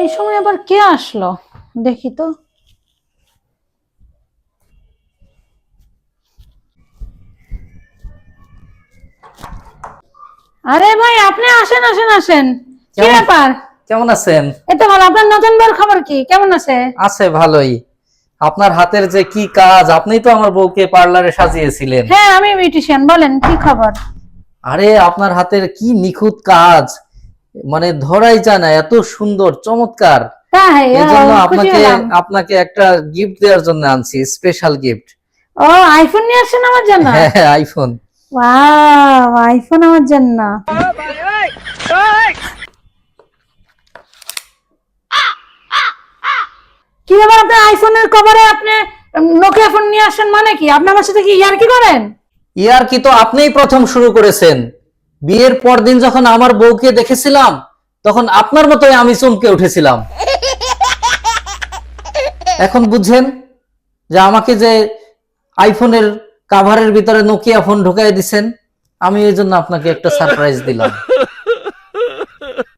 এই সময় আবার কে আসলো? দেখি তো। আরে ভাই আপনি আসেন আসেন আসেন। কি কেমন? ব্যাপার? কেমন আছেন? এই ভালো। আপনার নতুন বউর খবর কি? কেমন আছে? আছে ভালোই। আপনার হাতের যে কি কাজ আপনি তো আমার বউকে পার্লারে সাজিয়েছিলেন। হ্যাঁ আমি বিউটিশিয়ান। বলেন কি খবর? আরে আপনার হাতের কি নিখুঁত কাজ। মানে ধরাই যায় না এত সুন্দর চমৎকার। এই জন্য আপনাকে আপনাকে একটা গিফট দেওয়ার জন্য আনছি স্পেশাল গিফট ও আইফোন নিয়ে আসেন আমার জন্য? হ্যাঁ আইফোন ওয়াও আইফোন আমার জন্য। কি ব্যাপার আইফোনের কভারে আপনি নোকিয়া ফোন নিয়ে আসেন মানে কি? আপনি আমার সাথে কি ইয়ার কি করেন? ইয়ার কি তো আপনিই প্রথম শুরু করেছেন। বিয়ের পর দিন যখন আমার বউকে দেখেছিলাম, তখন আপনার মতোই আমি চমকে উঠেছিলাম। এখন বুঝছেন যে আমাকে যে আইফোনের কাভারের ভিতরে নোকিয়া ফোন ঢুকাই দিছেন, আমি এই জন্য আপনাকে একটা সারপ্রাইজ দিলাম।